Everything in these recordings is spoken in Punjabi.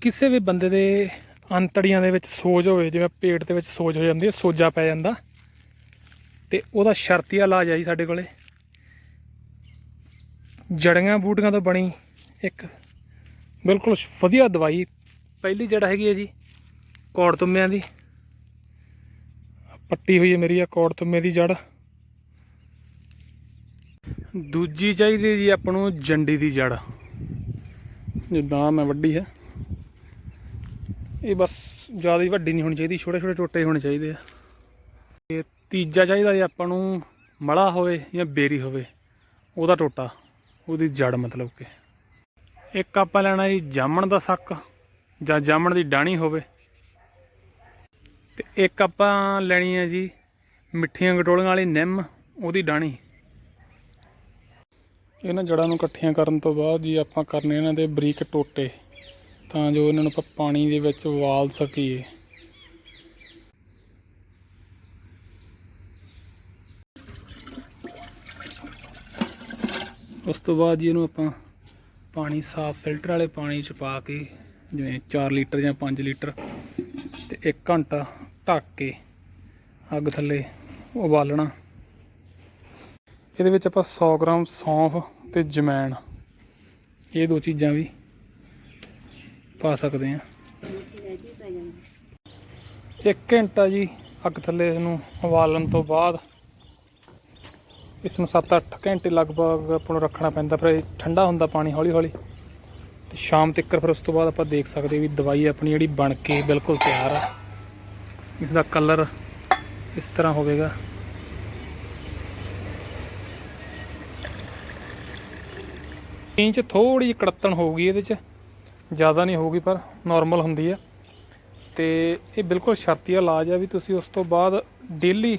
ਕਿਸੇ ਵੀ ਬੰਦੇ ਦੇ ਅੰਤੜੀਆਂ ਦੇ ਵਿੱਚ ਸੋਜ ਹੋਵੇ, ਜਿਵੇਂ ਪੇਟ ਦੇ ਵਿੱਚ ਸੋਜ ਹੋ ਜਾਂਦੀ ਹੈ, ਸੋਜਾ ਪੈ ਜਾਂਦਾ। ਤੇ ਉਹਦਾ ਸ਼ਰਤੀਆ ਇਲਾਜ ਆ ਜੀ ਸਾਡੇ ਕੋਲੇ। ਜੜੀਆਂ ਬੂਟੀਆਂ ਤੋਂ ਬਣੀ ਇੱਕ ਬਿਲਕੁਲ ਵਧੀਆ ਦਵਾਈ। ਪਹਿਲੀ ਜੜ ਹੈਗੀ ਹੈ ਜੀ, ਕੌੜ ਤੁੰਮਿਆਂ ਦੀ। ਪੱਟੀ ਹੋਈ ਹੈ ਮੇਰੀ ਆ ਕੌੜ ਤੁੰਮੇ ਦੀ ਜੜ। ਦੂਜੀ ਚਾਹੀਦੀ ਜੀ ਆਪਾਂ ਨੂੰ ਜੰਡੀ ਦੀ ਜੜ। ਜਿੱਦਾਂ ਮੈਂ ਵੱਡੀ ਹੈ। ਇਹ ਬਸ ਜ਼ਿਆਦਾ ਹੀ ਵੱਡੀ ਨਹੀਂ ਹੋਣੀ ਚਾਹੀਦੀ, ਛੋਟੇ ਛੋਟੇ ਟੋਟੇ ਹੋਣੇ ਚਾਹੀਦੇ ਆ। ਤੇ ਤੀਜਾ ਚਾਹੀਦਾ ਜੀ ਆਪਾਂ ਨੂੰ ਮਲਾ ਹੋਵੇ ਜਾਂ ਬੇਰੀ ਹੋਵੇ, ਉਹਦਾ ਟੋਟਾ, ਉਹਦੀ ਜੜ ਮਤਲਬ ਕਿ। ਇੱਕ ਆਪਾਂ ਲੈਣਾ ਜੀ ਜਾਮਣ ਦਾ ਸੱਕ ਜਾਂ ਜਾਮਣ ਦੀ ਡਾਣੀ ਹੋਵੇ। ਤੇ ਇੱਕ ਆਪਾਂ ਲੈਣੀ ਹੈ ਜੀ ਮਿੱਠੀਆਂ ਗਟੋਲੀਆਂ ਵਾਲੀ ਨਿੰਮ, ਉਹਦੀ ਡਾਣੀ ਇਹਨਾਂ ਜੜਾਂ ਨੂੰ ਇਕੱਠੀਆਂ ਕਰਨ ਤੋਂ ਬਾਅਦ ਜੀ ਆਪਾਂ ਕਰਨੇ ਇਹਨਾਂ ਦੇ ਬਰੀਕ ਟੋਟੇ। ਤਾਂ ਜੋ ਇਹਨਾਂ ਨੂੰ ਆਪਾਂ ਪਾਣੀ ਦੇ ਵਿੱਚ ਉਬਾਲ ਸਕੀਏ। ਉਸ ਤੋਂ ਬਾਅਦ ਜੀ ਇਹਨੂੰ ਆਪਾਂ ਪਾਣੀ, ਸਾਫ਼ ਫਿਲਟਰ ਵਾਲੇ ਪਾਣੀ ਚ ਪਾ ਕੇ, ਜਿਵੇਂ 4 ਲੀਟਰ ਜਾਂ 5 ਲੀਟਰ ਤੇ 1 ਘੰਟਾ ਢੱਕ ਕੇ ਅੱਗ ਥੱਲੇ ਉਬਾਲਣਾ। ਇਹਦੇ ਵਿੱਚ ਆਪਾਂ 100 ਗ੍ਰਾਮ ਸੌਂਫ ਤੇ ਜਮੈਣ। ਇਹ ਦੋ ਚੀਜ਼ਾਂ ਵੀ ਪਾ ਸਕਦੇ ਹਾਂ। ਇੱਕ ਘੰਟਾ ਜੀ ਅੱਗ ਥੱਲੇ ਇਸ ਨੂੰ ਉਬਾਲਣ ਤੋਂ ਬਾਅਦ ਇਸ ਨੂੰ 7-8 ਘੰਟੇ ਲਗਭਗ ਆਪਾਂ ਨੂੰ ਰੱਖਣਾ ਪੈਂਦਾ ਫਿਰ ਇਹ ਠੰਡਾ ਹੁੰਦਾ ਪਾਣੀ ਹੌਲੀ ਹੌਲੀ ਤੇ ਸ਼ਾਮ ਤੱਕ ਫਿਰ ਉਸ ਤੋਂ ਬਾਅਦ ਆਪਾਂ ਦੇਖ ਸਕਦੇ ਵੀ ਦਵਾਈ ਆਪਣੀ ਜਿਹੜੀ ਬਣ ਕੇ ਬਿਲਕੁਲ ਤਿਆਰ ਆ। ਇਸ ਦਾ ਕਲਰ ਇਸ ਤਰ੍ਹਾਂ ਹੋਵੇਗਾ। ਇੰਚ ਥੋੜੀ ਜਿਹੀ ਕੜੱਤਣ ਹੋਊਗੀ ਇਹਦੇ 'ਚ। ਜ਼ਿਆਦਾ ਨਹੀਂ ਹੋਊਗੀ, ਪਰ ਨਾਰਮਲ ਹੁੰਦੀ ਹੈ। ਤੇ ਇਹ ਬਿਲਕੁਲ ਸ਼ਰਤੀਆ ਇਲਾਜ ਆ ਵੀ ਤੁਸੀਂ ਉਸ ਤੋਂ ਬਾਅਦ ਡੇਲੀ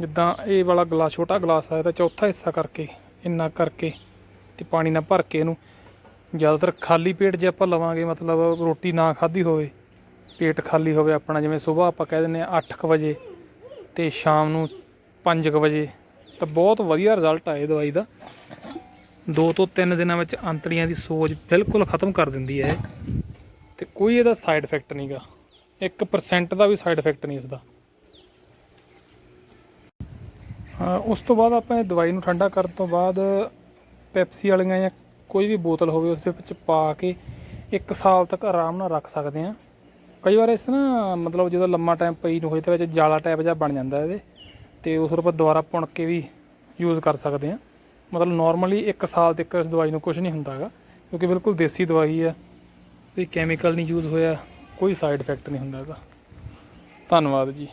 ਜਿੱਦਾਂ ਇਹ ਵਾਲਾ ਗਲਾਸ ਛੋਟਾ ਗਲਾਸ ਆ ਇਹਦਾ ਚੌਥਾ ਹਿੱਸਾ ਕਰਕੇ, ਇੰਨਾ ਕਰਕੇ ਤੇ ਪਾਣੀ ਨਾਲ ਭਰ ਕੇ ਇਹਨੂੰ ਜ਼ਿਆਦਾਤਰ ਖਾਲੀ ਪੇਟ ਜੇ ਆਪਾਂ ਲਵਾਂਗੇ, ਮਤਲਬ ਰੋਟੀ ਨਾ ਖਾਧੀ ਹੋਵੇ, ਪੇਟ ਖਾਲੀ ਹੋਵੇ ਆਪਣਾ, ਜਿਵੇਂ ਸਵੇਰ ਆਪਾਂ ਕਹਿ ਦਿੰਦੇ ਆ 8:00 ਵਜੇ ਤੇ ਸ਼ਾਮ ਨੂੰ 5:00 ਵਜੇ, ਤਾਂ ਬਹੁਤ ਵਧੀਆ ਰਿਜ਼ਲਟ ਆਏ ਦਵਾਈ ਦਾ। ਦੋ ਤੋਂ ਤਿੰਨ ਦਿਨਾਂ ਵਿੱਚ ਅੰਤੜੀਆਂ ਦੀ ਸੋਜ ਬਿਲਕੁਲ ਖਤਮ ਕਰ ਦਿੰਦੀ ਹੈ ਇਹ। ਤੇ ਕੋਈ ਇਹਦਾ ਸਾਈਡ ਇਫੈਕਟ ਨਹੀਂਗਾ 1% ਦਾ ਵੀ ਸਾਈਡ ਇਫੈਕਟ ਨਹੀਂ ਇਸਦਾ। ਉਸ ਤੋਂ ਬਾਅਦ ਆਪਾਂ ਇਹ ਦਵਾਈ ਨੂੰ ਠੰਡਾ ਕਰਨ ਤੋਂ ਬਾਅਦ ਪੈਪਸੀ ਵਾਲੀਆਂ ਜਾਂ ਕੋਈ ਵੀ ਬੋਤਲ ਹੋਵੇ, ਉਸ ਦੇ ਵਿੱਚ ਪਾ ਕੇ 1 ਸਾਲ ਤੱਕ ਆਰਾਮ ਨਾਲ ਰੱਖ ਸਕਦੇ ਆ ਕਈ ਵਾਰ ਇਸ ਨਾ ਮਤਲਬ ਜਦੋਂ ਲੰਮਾ ਟਾਈਮ ਪਈ ਨੂੰ ਹੋਏ ਤੇ ਵਿੱਚ ਜਾਲਾ ਟਾਈਪ ਜਿਹਾ ਬਣ ਜਾਂਦਾ ਇਹਦੇ, ਤੇ ਉਸ ਨੂੰ ਆਪਾਂ ਦੁਬਾਰਾ ਪੁਣ ਕੇ ਵੀ ਯੂਜ਼ ਕਰ ਸਕਦੇ ਆ ਮਤਲਬ ਨਾਰਮਲੀ 1 ਸਾਲ ਤੱਕ ਇਸ ਦਵਾਈ ਨੂੰ ਕੁਝ ਨਹੀਂ ਹੁੰਦਾਗਾ ਕਿਉਂਕਿ ਬਿਲਕੁਲ ਦੇਸੀ ਦਵਾਈ ਆ ਕੋਈ ਕੈਮੀਕਲ ਨਹੀਂ ਯੂਜ਼ ਹੋਇਆ, ਕੋਈ ਸਾਈਡ ਇਫੈਕਟ ਨਹੀਂ ਹੁੰਦਾ ਇਹਦਾ ਧੰਨਵਾਦ ਜੀ।